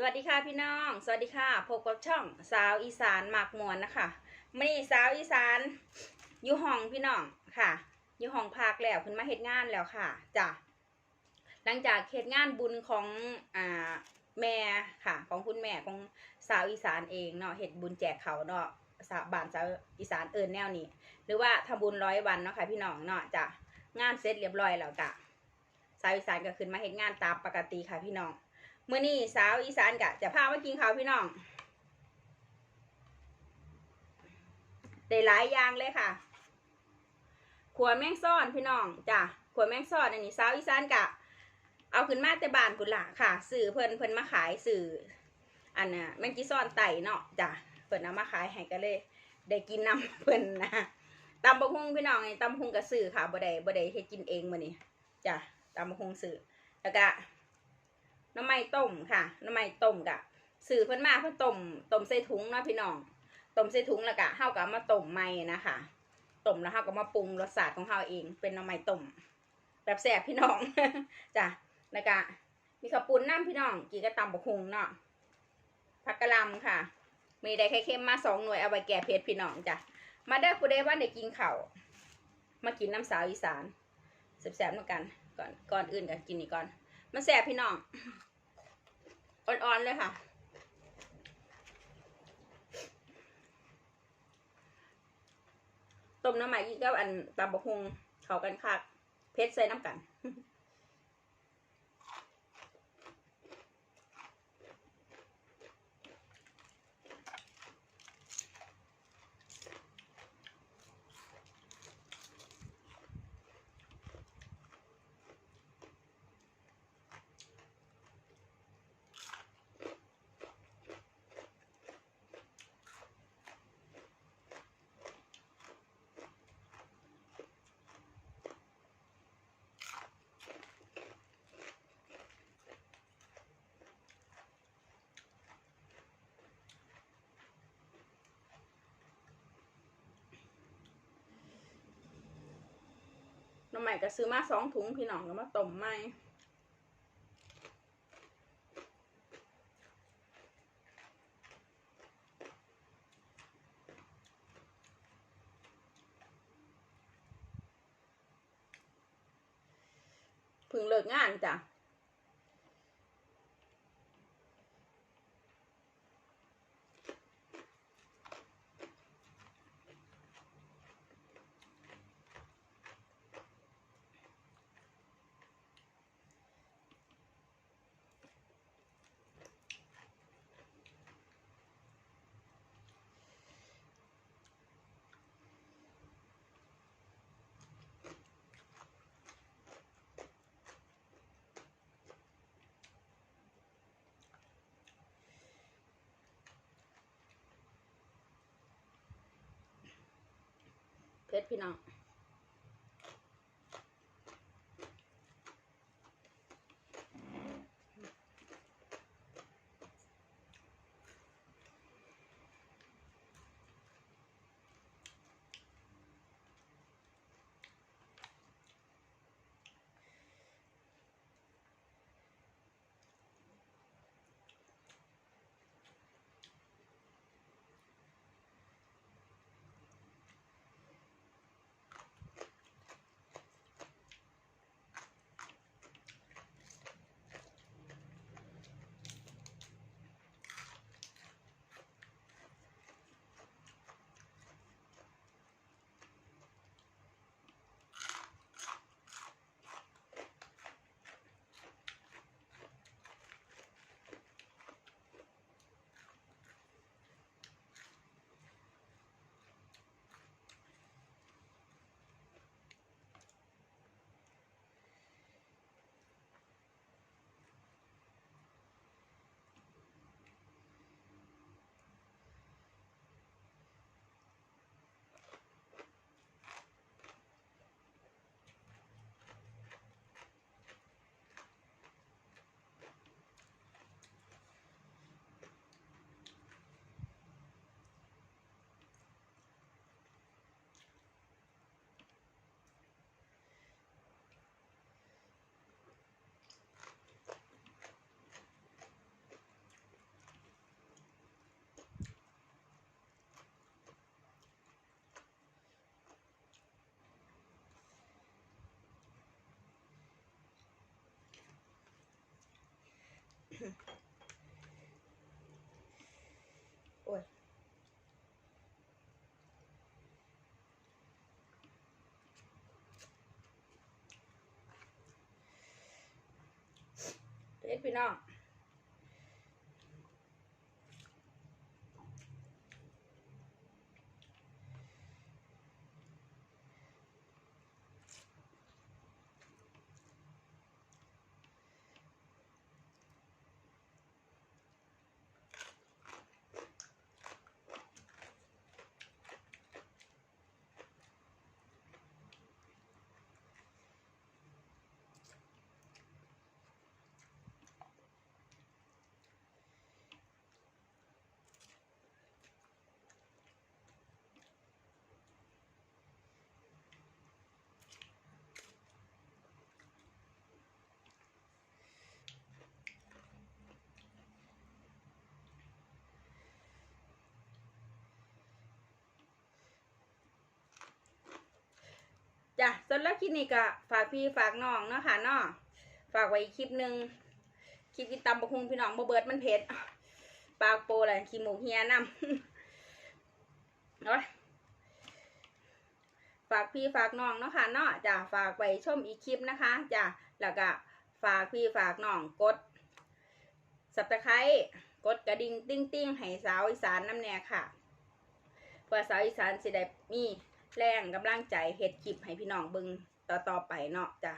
สวัสดีค่ะพี่น้อง สวัสดีค่ะพบกับช่องสาวอีสานหมากมวนนะคะมื่อนี้สาวอีสานอยู่ห้องพี่น้องค่ะ อยู่ห้องพักแล้วขึ้นมาเฮ็ดงานแล้วค่ะจ้ะหลังจากเฮ็ดงานบุญของอ่าแม่ค่ะ ของคุณแม่ของสาวอีสานเองเนาะเฮ็ดบุญแจกเขาเนาะสาวบ้านสาวอีสานเอิญแนวนี้ หรือว่าทำบุญร้อยวันเนาะค่ะพี่น้องเนาะจ้ะงานเสร็จเรียบร้อยแล้วกะสาวอีสานก็ขึ้นมาเฮ็ดงานตามปกติค่ะพี่น้อง มื่อนี้สาวอีสานกะจะพามากินข้าวพี่น้องได้หลายอย่างเลยค่ะขวแมงซ่อนพี่น้องจ้ะขวแมงซ่อนอันนี้สาวอีสานกะ เอาขึ้นมาแต่บานกุหลาค่ะสื่อเพิ่นเพิ่นมาขายสื่ออันน่ะแมงจีซ่อนไต่เนาะจ้ะเพิ่นเอามาขายให้ก็เลย ได้กินน้ำเพิ่นนะตำบะฮุงพี่น้องไงตำบะฮุงกับสื่อค่ะบ่ได้บ่ได้เฮ็ดกินเองมื้อนี้จ้ะตำบะฮุงสื่อแล้วก็ น้ำไม้ต้มค่ะน้ำไม้ต้มกะสื่อเพิ่นมาเพิ่นต้มต้มใส่ถุงเนาะพี่น้องต้มใส่ถุงแล้วกะเฮาก็เอามาต้มใหม่นะคะต้มแล้วเฮาก็มาปรุงรสชาติของเฮาเองเป็นน้ำไม้ต้มแบบแซ่บพี่น้องจ้ะแล้วก็มีข้าวปุ้นน้ำพี่น้องกินก็ตำบักฮุงเนาะผักกะหล่ำค่ะ มีได้ไข่เค็มมาสองหน่วยเอาไว้แก้เผ็ดพี่น้องจ้ะมาเด้อผู้ใดว่าได้กินเข้ามากินน้ำสาวอีสานแซ่บๆเหมือนกันก่อนก่อนอื่นก็กินนี่ก่อน มันแซ่บพี่น้อง อ่อนๆเลยค่ะ ต้มน้ำใหม่อีกกับอันตำบกฮุงเข้ากันคักเพชรใส่น้ำกัน น้ำใหม่ก็ซื้อมาสองถุงพี่น้องก็มาต้มใหม่พึ่งเลิกงานจ้ะ เพชรพี่น้อง โอ้ยเด็ดพี่น้อง จ้ะสำหรับคลิปนี้ก็ฝากพี่ฝากน้องเนาะค่ะเนาะฝากไว้คลิปหนึ่งคลิปที่ตำบะคุงพี่น้องบ่เบิดมันเผ็ดปากโปแหละขี้หมูเฮียนำเนาะฝากพี่ฝากน้องเนาะค่ะเนาะจ้ะฝากไว้ชมอีกคลิปนะคะจ้ะแล้วก็ฝากพี่ฝากน้องกดสับตะไคร้กดกระดิ่งติ้งติ้งให้สาวอีสานน้ำแน่ค่ะเพื่อสาวอีสานสิได้มี แรงกำลังใจเฮ็ดคลิปให้พี่น้องเบิงต่อต่อไปเนาะจ้ะ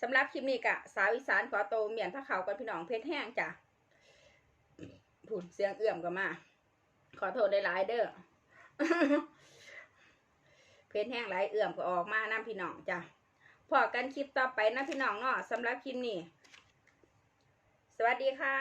สำหรับคลิปนี้กะสาวอีสานขอโตเมียนพระเขากับพี่น้องเพชรแห้งจ้ะผุดเสียงเอื่อมกันมา ขอโทษได้หลายเด้อเพชรแห้งหลายเอื่อมก็ออกมาน้าพี่น้องจ้ะพอกันคลิปต่อไปนะพี่น้องเนาะสำหรับคลิปนี้ สวัสดีค่ะ